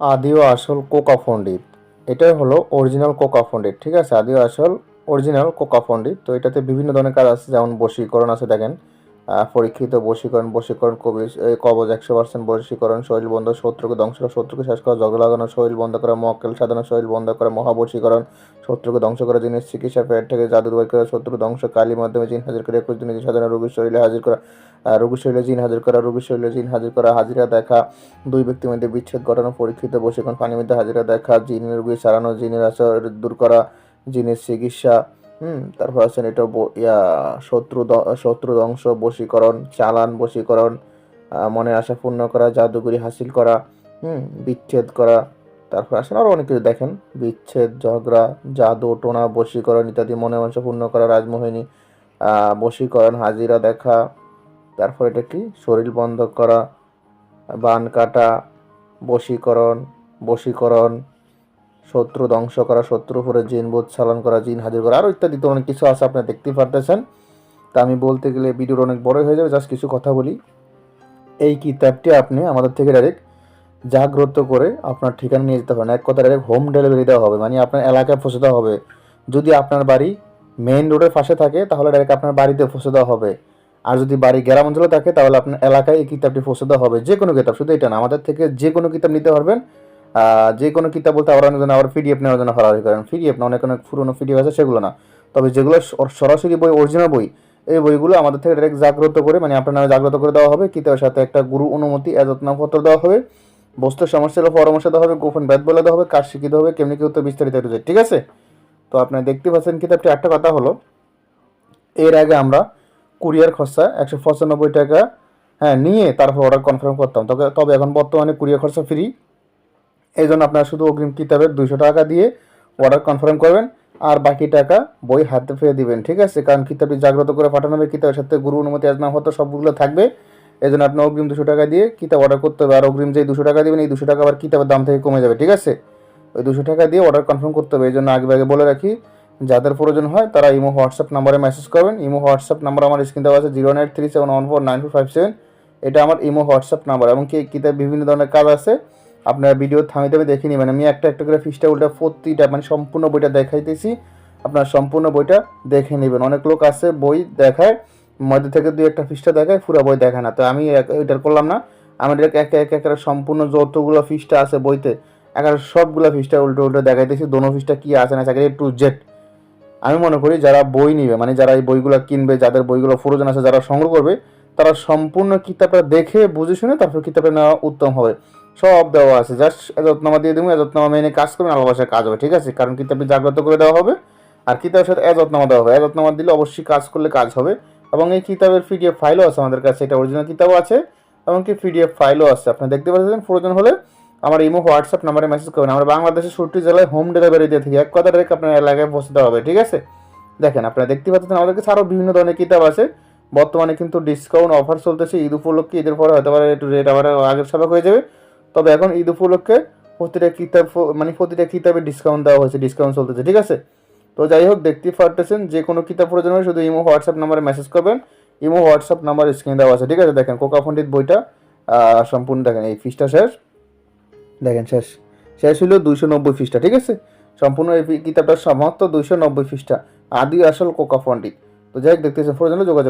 আদি ও আসল কোকা পণ্ডিত এটাই হলো অরিজিনাল কোকা পণ্ডিত ঠিক আছে? আদিও আসল অরিজিনাল কোকা পণ্ডিত তো এটাতে বিভিন্ন ধরনের কাজ আছে, যেমন বশীকরণ আছে, দেখেন। পরীক্ষিত বশীকরণ বশীকরণ কবি কবজ একশো পার্সেন্ট বশীকরণ শরীর বন্ধ, শত্রুকে ধ্বংস করা, শত্রুকে শেষ করা ঝগড়া লাগানো শরীর বন্ধ করা, মক্কেল সাধারণ শরীর বন্ধ করা, মহাবশীকরণ, শত্রুকে ধ্বংস করা জিনিস চিকিৎসা পেট থেকে জাদু বের করা শত্রু ধ্বংস কালীর মাধ্যমে জিন হাজির করে, একুশ দিনে সাধারণ রোগীর শরীরে হাজির করা রোগীর শরীরে জিন হাজির করা, রোগীর শরীরে জিন হাজির করা, হাজিরা দেখা, দুই ব্যক্তির মধ্যে বিচ্ছেদ ঘটানো, পরীক্ষিত বশীকরণ পানির মধ্যে হাজিরা দেখা, জিনের রোগী সারানো, জিনের আসর দূর করা, জিনের চিকিৎসা হুম তারপর আছেন এটা ইয়া, শত্রু শত্রু ধ্বংস, বশীকরণ, চালান, বশীকরণ মনের আশা পূর্ণ করা জাদুগুরি হাসিল করা, হুম, বিচ্ছেদ করা তারপর আসেন আরও অনেক কিছু দেখেন। বিচ্ছেদ, ঝগড়া, জাদু, টোনা, বশীকরণ ইত্যাদি মনের আশা পূর্ণ করা, রাজমোহিনী বশীকরণ, হাজিরা দেখা তারপর এটা কি? শরীর বন্ধ করা, বান কাটা, বশীকরণ বশীকরণ শত্রু ধ্বংস করা শত্রু উপরে জিন বোধ চালান করা, জিন হাজির করা, আরও ইত্যাদি তো অনেক কিছু আছে, আপনি দেখতেই পারতেছেন। তা আমি বলতে গেলে ভিডিওর অনেক বড় হয়ে যাবে, জাস্ট কিছু কথা বলি। এই কিতাবটি আপনি আমাদের থেকে ডাইরেক্ট জাগ্রত করে আপনার ঠিকানা নিয়ে যেতে পারেন। এক কথা ডাইরেক্ট হোম ডেলিভারি দেওয়া হবে মানে আপনার এলাকায় পৌঁছে দেওয়া হবে। যদি আপনার বাড়ি মেইন রোডের পাশে থাকে, তাহলে ডাইরেক্ট আপনার বাড়িতে পৌঁছে দেওয়া হবে। আর যদি বাড়ি গ্রাম অঞ্চলে থাকে, তাহলে আপনার এলাকায় এই কিতাবটি পৌঁছে দেওয়া হবে। যে কোনো কিতাব, শুধু এটা না, আমাদের থেকে যে কোনো কিতাব নিতে পারবেন। যে কোনো কিতাব বলতে আবার অনেক আবার পিডিএফ নেওয়ার জন্য হারাহারি করেন। পিডিএফ না, অনেক অনেক পুরোনো পিডিএফ আছে, সেগুলো না। তবে যেগুলো সরাসরি বই অরিজিনাল বই, এই বইগুলো আমাদের থেকে ডাইরেক্ট জাগ্রত করে মানে আপনার নামে জাগ্রত করে দেওয়া হবে, কিতাবের সাথে একটা গুরু অনুমতি, এজতনাপত্র দেওয়া হবে, বস্তু সমস্যার পরামর্শ দেওয়া হবে, গোপন ব্যাধ বলে দেওয়া হবে, কাজ শিখিতে হবে, কেমনি কি হতে বিস্তারিত একটু ঠিক আছে? তো আপনার দেখতে পাচ্ছেন কিতাবটি একটা কথা হলো, এর আগে আমরা কুরিয়ার খরচা একশো পঁচানব্বই টাকা হ্যাঁ নিয়ে তারপর অর্ডার কনফার্ম করতাম। তবে তবে এখন বর্তমানে কুরিয়ার খরচা ফ্রি এই জন্য আপনারা শুধু অগ্রিম কিতাবের দুইশো টাকা দিয়ে অর্ডার কনফার্ম করবেন, আর বাকি টাকা বই হাতে ফিরে দিবেন, ঠিক আছে? কারণ কিতাবটি জাগ্রত করে পাঠানো হবে, কিতাবের সাথে গুরু অনুমতি আজনা হতো সবগুলো থাকবে। এই জন্য আপনি অগ্রিম দুশো টাকা দিয়ে কিতাব অর্ডার করতে হবে, আর অগ্রিম যেই দুশো টাকা দেবেন, এই দুশো টাকা আবার কিতাবের দাম থেকে কমে যাবে, ঠিক আছে? ওই দুশো টাকা দিয়ে অর্ডার কনফার্ম করতে হবে এই জন্য আগে আগে বলে রাখি, যাদের প্রয়োজন হয় তারা ইমো, হোয়াটসঅ্যাপ নাম্বারে মেসেজ করবেন। ইমো, হোয়াটসঅ্যাপ নাম্বার আমার স্ক্রিন দেওয়া আছে zero nine three seven one four nine two five seven এটা আমার ইমো, হোয়াটসঅ্যাপ নাম্বার, এবং কি কিতাব বিভিন্ন ধরনের কাজ আছে আপনারা ভিডিও থামিয়ে থামিয়ে দেখে নেবেন। আমি একটা একটা করে ফিসটা উল্টা প্রতিটা মানে সম্পূর্ণ বইটা দেখাইতেছি। আপনার সম্পূর্ণ বইটা দেখে নেবেন। অনেক লোক আছে বই দেখায়, মধ্যে থেকে দুই একটা ফিসটা দেখায়, পুরো বই দেখায় না। তো আমি এটা করলাম না। আমি এটা একে একে একে সম্পূর্ণ যতগুলো ফিসটা আছে বইতে একেবারে সবগুলো ফিসটা উল্টো উল্টো দেখাইতেছি, দোনো ফিসটা কী আছে না একেবারে টু জেড আমি মনে করি যারা বই নিবে মানে যারা এই বইগুলো কিনবে, যাদের বইগুলো প্রয়োজন আছে, যারা সংগ্রহ করবে, তারা সম্পূর্ণ কিতাবটা দেখে, বুঝে শুনে তারপর কিতাবটা নেওয়া উত্তম হবে। সব দেওয়া আছে। জাস্ট এজতনামা দিয়ে দেবো এজতনামা মেনে কাজ করবেন আল্লাহ ভাষায় কাজ হবে, ঠিক আছে? কারণ কিতাবটি জাগ্রত করে দেওয়া হবে, আর কিতাবের সাথে এজতনামা দেওয়া হবে। এজতনামা দিলে অবশ্যই কাজ করলে কাজ হবে, এবং এই কিতাবের পিডিএফ ফাইলও আছে আমাদের কাছে, এটা অরিজিনাল কিতাবও আছে, এবং কি পিডিএফ ফাইলও আছে। আপনি দেখতে পাচ্ছেন, প্রয়োজন হলে আমার ইমো, হোয়াটসঅ্যাপ নাম্বারে মেসেজ করবেন। আমরা বাংলাদেশের ষট্টি জেলায় হোম ডেলিভারি দিয়ে থাকি। এক কথা রেখে আপনার এলাকায় পৌঁছে দেওয়া হবে, ঠিক আছে? দেখেন, আপনারা দেখতে পাচ্ছেন, আমাদের কাছে আরও বিভিন্ন ধরনের কিতাব আছে। বর্তমানে কিন্তু ডিসকাউন্ট অফার চলতেছে, ঈদ উপলক্ষে, ঈদের পরে পারে একটু রেট আবার আগের স্বাভাবিক হয়ে যাবে। তবে এখন ঈদ উপলক্ষে প্রতিটা কিতাব মানে প্রতিটা কিতাবে ডিসকাউন্ট দেওয়া হয়েছে ডিসকাউন্ট চলতেছে, ঠিক আছে? তো যাই হোক, দেখতে পারতেছেন, যে কোনো কিতাব প্রয়োজন হয় শুধু ইমো, হোয়াটসঅ্যাপ নাম্বারে মেসেজ করবেন। ইমো, হোয়াটসঅ্যাপ নাম্বার স্ক্রিন দেওয়া আছে, ঠিক আছে? দেখেন, কোকা পণ্ডিত বইটা সম্পূর্ণ দেখেন, এই ফিসটা শেষ। দেখেন, শেষ। শেষ হলো দুইশো নব্বই ফিসটা, ঠিক আছে? সম্পূর্ণ এই কিতাবটা সমাপ্ত, দুইশো নব্বই ফিসটা। আদি আসল কোকা পণ্ডিত। তো যাই হোক, দেখতেছেন প্রয়োজন যোগাযোগ